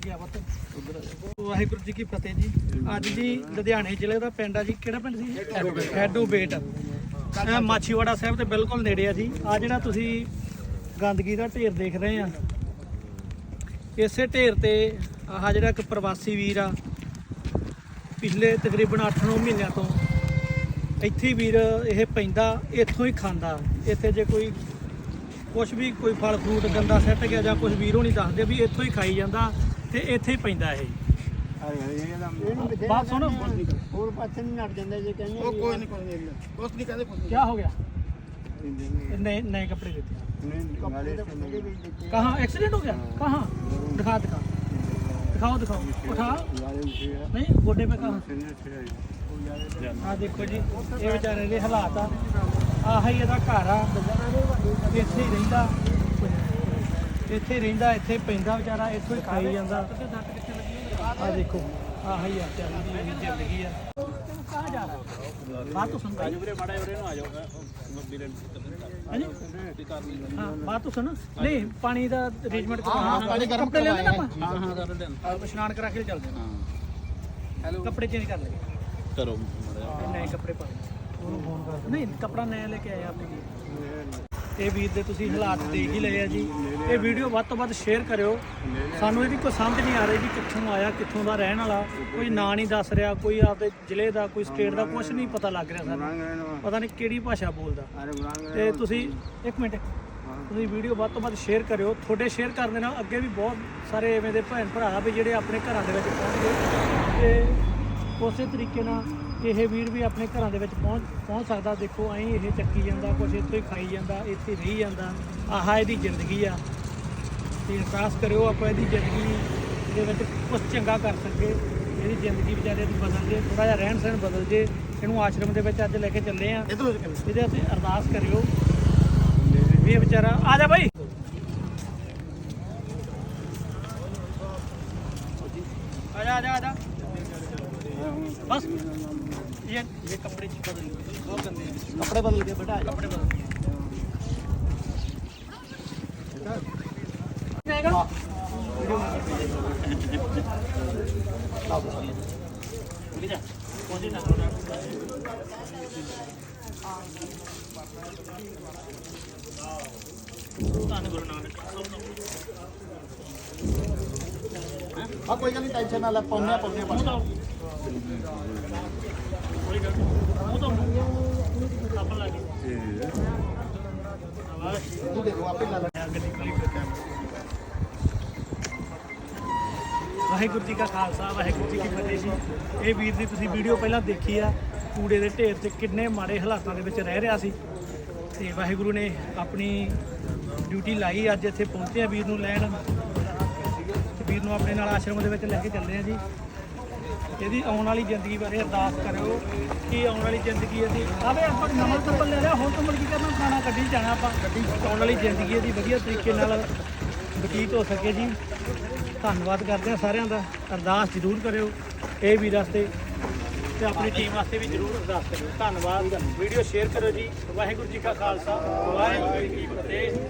ਅੱਗੇ ਆ ਵਾਹਿਗੁਰੂ ਜੀ ਕੀ ਫਤਿਹ ਜੀ। ਅੱਜ ਜੀ ਲੁਧਿਆਣੇ ਜ਼ਿਲ੍ਹੇ ਦਾ ਪਿੰਡ ਆ ਜੀ। ਕਿਹੜਾ ਪਿੰਡ ਸੀ? ਹੈਡੂ ਬੇਟ ਮਾਛੀਵਾੜਾ ਸਾਹਿਬ ਦੇ ਬਿਲਕੁਲ ਨੇੜੇ ਆ ਜੀ। ਆ ਜਿਹੜਾ ਤੁਸੀਂ ਗੰਦਗੀ ਦਾ ਢੇਰ ਦੇਖ ਰਹੇ ਆ। ਇਸੇ ਢੇਰ ਤੇ ਆਹ ਜਿਹੜਾ ਇੱਕ ਪ੍ਰਵਾਸੀ ਵੀਰ ਆ, ਪਿਛਲੇ ਤਕਰੀਬਨ 8-9 ਮਹੀਨਿਆਂ ਤੋਂ ਇੱਥੇ ਵੀਰ ਇਹ ਪੈਂਦਾ, ਇੱਥੋਂ ਹੀ ਖਾਂਦਾ। ਇੱਥੇ ਜੇ ਕੋਈ ਕੁਝ ਵੀ, ਕੋਈ ਫਲ ਫਰੂਟ ਗੰਦਾ ਸੱਟ ਗਿਆ ਜਾਂ ਕੁਝ ਵੀਰੋਂ ਨਹੀਂ ਦੱਸਦੇ ਵੀ ਇੱਥੋਂ ਹੀ ਖਾਈ ਜਾਂਦਾ। ਤੇ ਇੱਥੇ ਹੀ ਪੈਂਦਾ ਇਹ। ਬਾਤ ਸੁਣੋ। ਹੋਰ ਪਾਸੇ ਨਹੀਂ ਨੱਟ ਜਾਂਦਾ ਜੇ ਕਹਿੰਦੇ ਉਹ ਕੋਈ ਨਹੀਂ ਕੋਈ ਕੁਛ ਨਹੀਂ ਕਹਿੰਦੇ ਕੀ ਹੋ ਗਿਆ? ਨਏ ਨਏ ਕੱਪੜੇ ਦਿੱਤੇ। ਕਹਾਂ? ਐਕਸੀਡੈਂਟ ਹੋ ਗਿਆ? ਕਹਾਂ? ਦਿਖਾ ਦਿਖਾ। ਦਿਖਾਓ ਦਿਖਾਓ। ਉਠਾ। ਨਹੀਂ ਗੋਡੇ ਪੇ ਕਹਾਂ? ਆ ਦੇਖੋ ਜੀ ਇਹ ਵਿਚਾਰੇ ਦੇ ਹਾਲਾਤ ਆ। ਆਹ ਹੀ ਇਹਦਾ ਘਰ ਆ। ਇੱਥੇ ਹੀ ਰਹਿੰਦਾ। ਇੱਥੇ ਰਹਿੰਦਾ ਇੱਥੇ ਪੈਂਦਾ ਵਿਚਾਰਾ ਇੱਥੋਂ ਹੀ ਖਾਈ ਜਾਂਦਾ। ਆ ਦੇਖੋ ਆਹ ਆ ਚੱਲਦੀ ਜ਼ਿੰਦਗੀ ਆ ਕਾ ਜਾ ਰਹਾ ਬਾਤ ਸੁਣ। ਵੀਰੇ ਮਾੜਾ ਵੀਰੇ ਨੂੰ ਆਜੋ ਵੀਰੇ ਹਾਂ ਬਾਤ ਸੁਣ। ਨਹੀਂ ਪਾਣੀ ਦਾ ਅਰੇਂਜਮੈਂਟ ਕਰਾਉਣਾ ਹਾਂ ਕੱਪੜੇ ਲੈਣੇ ਨਾ ਹਾਂ ਹਾਂ ਕਰ ਲੈਣ ਇਸ਼ਨਾਨ ਕਰਾ ਕੇ ਚੱਲਦੇ ਹਾਂ। ਹੈਲੋ ਕੱਪੜੇ ਚੇਂਜ ਕਰ ਲੈ ਕਰੋ ਨਵੇਂ ਕੱਪੜੇ ਨਹੀਂ ਕੱਪੜਾ ਨਵਾਂ ਲੈ ਕੇ ਆਇਆ ਇਹ ਵੀਰ ਦੇ ਤੁਸੀਂ ਹਾਲਾਤ ਦੇਖ ਹੀ ਲਏ ਆ ਜੀ। ਇਹ ਵੀਡੀਓ ਵੱਧ ਤੋਂ ਵੱਧ ਸ਼ੇਅਰ ਕਰਿਓ। ਸਾਨੂੰ ਇਹਦੀ ਕੋਈ ਸਮਝ ਨਹੀਂ ਆ ਰਹੀ ਜੀ ਕਿੱਥੋਂ ਆਇਆ, ਕਿੱਥੋਂ ਦਾ ਰਹਿਣ ਵਾਲਾ। ਕੋਈ ਨਾਂ ਨਹੀਂ ਦੱਸ ਰਿਹਾ, ਕੋਈ ਆਪਦੇ ਜ਼ਿਲ੍ਹੇ ਦਾ, ਕੋਈ ਸਟੇਟ ਦਾ ਕੁਝ ਨਹੀਂ ਪਤਾ ਲੱਗ ਰਿਹਾ ਸਾਨੂੰ। ਪਤਾ ਨਹੀਂ ਕਿਹੜੀ ਭਾਸ਼ਾ ਬੋਲਦਾ। ਤੇ ਤੁਸੀਂ ਇੱਕ ਮਿੰਟ, ਤੁਸੀਂ ਵੀਡੀਓ ਵੱਧ ਤੋਂ ਵੱਧ ਸ਼ੇਅਰ ਕਰਿਓ। ਤੁਹਾਡੇ ਸ਼ੇਅਰ ਕਰਨ ਦੇ ਨਾਲ ਅੱਗੇ ਵੀ ਬਹੁਤ ਸਾਰੇ ਐਵੇਂ ਦੇ ਭੈਣ ਭਰਾ ਵੀ ਜਿਹੜੇ ਆਪਣੇ ਘਰਾਂ ਦੇ ਵਿੱਚ ਪਹੁੰਚ। ਗਏ ਤੇ ਉਸੇ ਤਰੀਕੇ ਨਾਲ ਇਹ ਵੀਰ ਵੀ ਆਪਣੇ ਘਰਾਂ ਦੇ ਵਿੱਚ ਪਹੁੰਚ ਪਹੁੰਚ ਸਕਦਾ। ਦੇਖੋ ਐਂ ਇਹ ਚੱਕੀ ਜਾਂਦਾ ਕੁਝ ਇੱਥੇ ਹੀ ਖਾਈ ਜਾਂਦਾ ਇੱਥੇ ਰਹੀ ਜਾਂਦਾ। ਆਹਾ ਇਹਦੀ ਜ਼ਿੰਦਗੀ ਆ। ਤੇ ਅਰਦਾਸ ਕਰਿਓ ਆਪਾਂ ਇਹਦੀ ਜ਼ਿੰਦਗੀ ਦੇ ਵਿੱਚ ਕੁਝ ਚੰਗਾ ਕਰ ਸਕੇ ਇਹਦੀ ਜ਼ਿੰਦਗੀ ਵਿਚਾਰੇ ਦੀ ਬਦਲ ਜੇ ਥੋੜਾ ਜਿਹਾ ਰਹਿਣ ਸਹਿਣ ਬਦਲ ਜੇ। ਇਹਨੂੰ ਆਸ਼ਰਮ ਦੇ ਵਿੱਚ ਅੱਜ ਲੈ ਕੇ ਚੱਲੇ ਆ। ਇਹਦੇ ਅਸੀਂ ਅਰਦਾਸ ਕਰਿਓ। ਇਹ ਵਿਚਾਰਾ ਆ ਜਾ ਬਾਈ। ਆ ਜਾ ਆ ਜਾ। ਬਸ। ये ये कपड़े बदल गए बहुत गंदे हैं ਕੱਪੜੇ ਬਦਲ ਕੇ ਬੇਟਾ कपड़े बदल गए रहेगा? ठीक है, पहुंचे ना। ਧੰਨ ਗੁਰੂ ਨਾਨਕ ਸਭ ਨੂੰ ਆ ਕੋਈ ਗੱਲ ਨਹੀਂ ਟੈਨਸ਼ਨ ਨਾ ਲੈ ਪਾਉਣੇ ਪਾਉਣੇ ਮੂੰਹ ਵਾਹਿਗੁਰੂ ਜੀ ਕਾ ਖਾਲਸਾ, ਵਾਹਿਗੁਰੂ ਜੀ ਕੀ ਫਤਿਹ ਜੀ। ਇਹ ਵੀਰ ਦੀ ਤੁਸੀਂ ਵੀਡੀਓ ਪਹਿਲਾਂ ਦੇਖੀ ਆ, ਕੂੜੇ ਦੇ ਢੇਰ 'ਚ ਕਿੰਨੇ ਮਾੜੇ ਹਾਲਾਤਾਂ ਦੇ ਵਿੱਚ ਰਹਿ ਰਿਹਾ ਸੀ। ਤੇ ਵਾਹਿਗੁਰੂ ਨੇ ਆਪਣੀ ਡਿਊਟੀ ਲਾਈ, ਅੱਜ ਇੱਥੇ ਪਹੁੰਚੇ ਆ ਵੀਰ ਨੂੰ ਲੈਣ। ਤੇ ਵੀਰ ਨੂੰ ਆਪਣੇ ਨਾਲ ਆਸ਼ਰਮ ਦੇ ਵਿੱਚ ਲੈ ਕੇ ਚੱਲੇ ਆ ਜੀ। ਇਹਦੀ ਆਉਣ ਵਾਲੀ ਜ਼ਿੰਦਗੀ ਬਾਰੇ ਅਰਦਾਸ ਕਰਿਓ ਕਿ ਆਉਣ ਵਾਲੀ ਜ਼ਿੰਦਗੀ ਇਹਦੀ, ਆਵੇ ਆਪਾਂ ਨਵਾਂ ਚੱਪਲ ਲੈ ਲਿਆ, ਹੁਣ ਤੋਂ ਮੁੜ ਕੀ ਕਰਨਾ ਪੁਰਾਣਾ ਕੱਢੀ ਜਾਣਾ ਆਪਾਂ। ਗੱਡੀ ਆਉਣ ਵਾਲੀ ਜ਼ਿੰਦਗੀ ਇਹਦੀ ਵਧੀਆ ਤਰੀਕੇ ਨਾਲ ਬਤੀਤ ਹੋ ਸਕੇ ਜੀ। ਧੰਨਵਾਦ ਕਰਦੇ ਹਾਂ ਸਾਰਿਆਂ ਦਾ, ਅਰਦਾਸ ਜ਼ਰੂਰ ਕਰਿਓ ਇਹ ਵੀਰ ਵਾਸਤੇ ਤੇ ਆਪਣੀ ਟੀਮ ਵਾਸਤੇ ਵੀ ਜ਼ਰੂਰ ਅਰਦਾਸ ਕਰਿਓ। ਧੰਨਵਾਦ, ਵੀਡੀਓ ਸ਼ੇਅਰ ਕਰੋ ਜੀ। ਵਾਹਿਗੁਰੂ ਜੀ ਕਾ ਖਾਲਸਾ, ਵਾਹਿਗੁਰੂ ਜੀ ਕੀ ਫਤਿਹ।